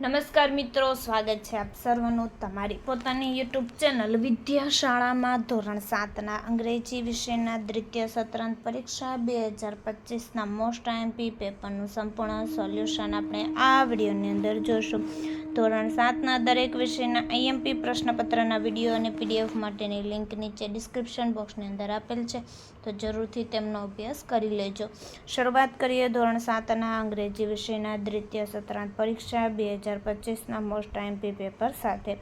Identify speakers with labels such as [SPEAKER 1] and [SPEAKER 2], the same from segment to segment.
[SPEAKER 1] નમસ્કાર મિત્રો, સ્વાગત છે આપ સર્વનું તમારી પોતાની યુટ્યુબ ચેનલ વિદ્યાશાળામાં ધોરણ સાતના અંગ્રેજી વિષયના દ્વિતીય સત્રાંત પરીક્ષા બે હજાર પચીસના મોસ્ટ આઈએમપી પેપરનું સંપૂર્ણ સોલ્યુશન આપણે આ વિડીયોની અંદર જોશું. ધોરણ સાતના દરેક વિષયના આઈએમપી પ્રશ્નપત્રના વીડિયો અને પીડીએફ માટેની લિંક નીચે ડિસ્ક્રિપ્શન બોક્સની અંદર આપેલ છે, તો જરૂરથી તેમનો અભ્યાસ કરી લેજો. શરૂઆત કરીએ ધોરણ સાતના અંગ્રેજી વિષયના દ્વિતીય સત્રાંત પરીક્ષા બે હજાર પચીસના મોસ્ટ આઈએમપી પેપર સાથે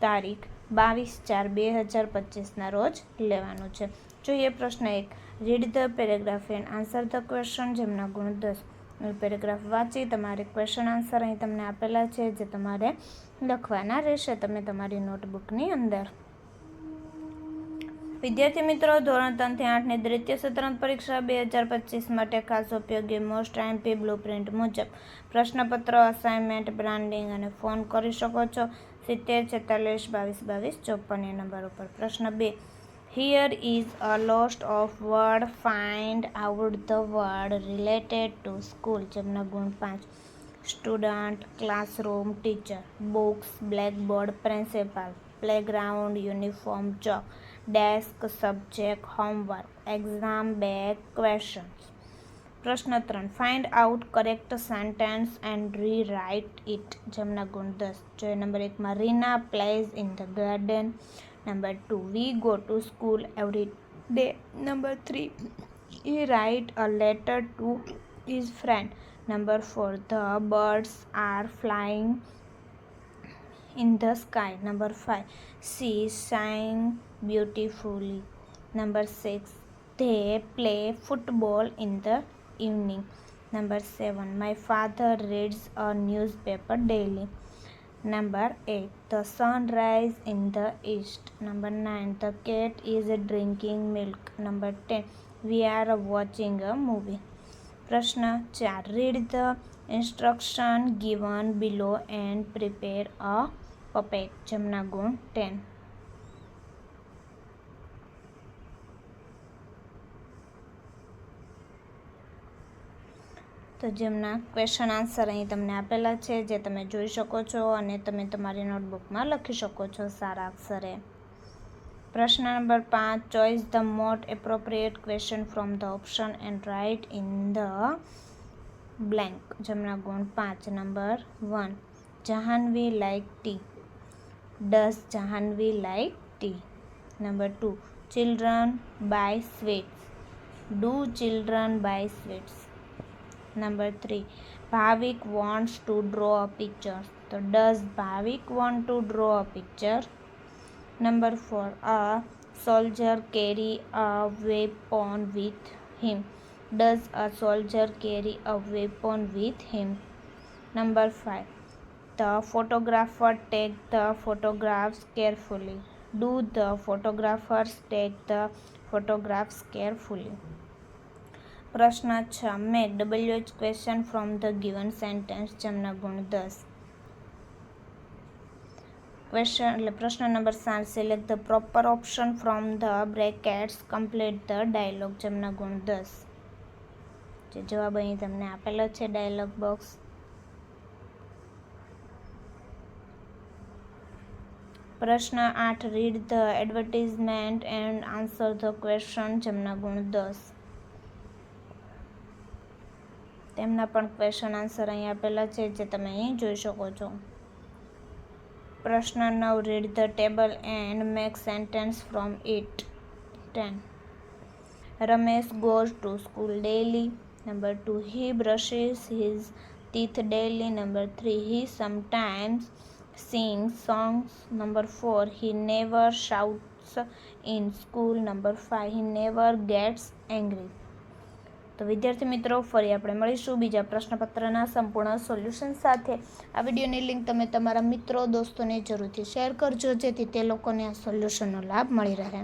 [SPEAKER 1] તારીખ બાવીસ ચાર બે હજાર પચીસના રોજ લેવાનું છે. જોઈએ પ્રશ્ન એક. Read the paragraph and answer the question જેમના ગુણ દસ. પેરેગ્રાફ વાંચી, તમારે ક્વેશ્ચન આન્સર અહીં તમને આપેલા છે, જે તમારે લખવાના રહેશે. તમે તમારી નોટબુકની અંદર વિદ્યાર્થી મિત્રો, ધોરણ ત્રણથી આઠની દ્વિતીય સત્રાંત પરીક્ષા બે હજાર પચીસ માટે ખાસ ઉપયોગી મોસ્ટ આઈએમપી બ્લુ પ્રિન્ટ મુજબ પ્રશ્નપત્ર અસાઇનમેન્ટ બ્રાન્ડિંગ અને ફોન કરી શકો છો. સિત્તેર, છેતાલીસ, બાવીસ બાવીસ, ચોપન એ નંબર ઉપર પ્રશ્ન બે. Here is a lost of word find out the word related to school જેમના ગુણ પાંચ. Student classroom teacher books blackboard principal playground uniform chalk desk subject homework exam bag questions પ્રશ્ન ત્રણ find out correct sentence and rewrite it જેમના ગુણ દસ જોઈએ number એકમાં Reena plays in the garden number two we go to school every day number three he write a letter to his friend. Number 4 the birds are flying. in the sky. Number 5. She sings beautifully. Number 6. They play football in the evening. Number 7. My father reads a newspaper daily. Number 8. The sun rises in the east. Number 9. The cat is drinking milk. Number 10. We are watching a movie. prashna ચાર read the instruction given below and prepare a puppet જેમના ગુણ ten. તો જેમના question answer અહીં તમને આપેલા છે, જે તમે જોઈ શકો છો અને તમે તમારી નોટબુકમાં લખી શકો છો સારા અક્ષરે. પ્રશ્ન નંબર પાંચ choice the most appropriate question from the option and write in the blank જેમના ગુણ પાંચ, number one. Jahnavi like tea Does Jahanvi like tea? Number 2. Children buy sweets. Do children buy sweets? Number 3. Bhavik wants to draw a picture. So does Bhavik want to draw a picture? Number 4. A soldier carry a weapon with him. Does a soldier carry a weapon with him? Number 5 the photographer take the photographs carefully. Do the photographers take the photographs carefully? પ્રશ્ન છ. મેં W H question from the given sentence જેમના ગુણ દસ. Question એટલે પ્રશ્ન number સાત. Select the proper option from the brackets complete the dialogue જેમના ગુણ દસ. જે જવાબ અહીં તમને આપેલો છે ડાયલોગ બોક્સ પ્રશ્ન આઠ read the advertisement and answer the question જેમના ગુણ દસ. તેમના પણ ક્વેશ્ચન આન્સર અહીં આપેલા છે, જે તમે અહીં જોઈ શકો છો. પ્રશ્ન નવ read the table and make sentence from it ten Ramesh goes to school daily number two he brushes his teeth daily number three he sometimes sing songs number four he never shouts in school number five he never gets angry તો વિદ્યાર્થી મિત્રો, ફરી આપણે મળીશું બીજા પ્રશ્નપત્રના સંપૂર્ણ solution સાથે. આ વિડીયોની લિંક તમે તમારા મિત્રો, દોસ્તોને જરૂરથી શેર કરજો, જેથી તે લોકોને આ સોલ્યુશનનો લાભ મળી રહે.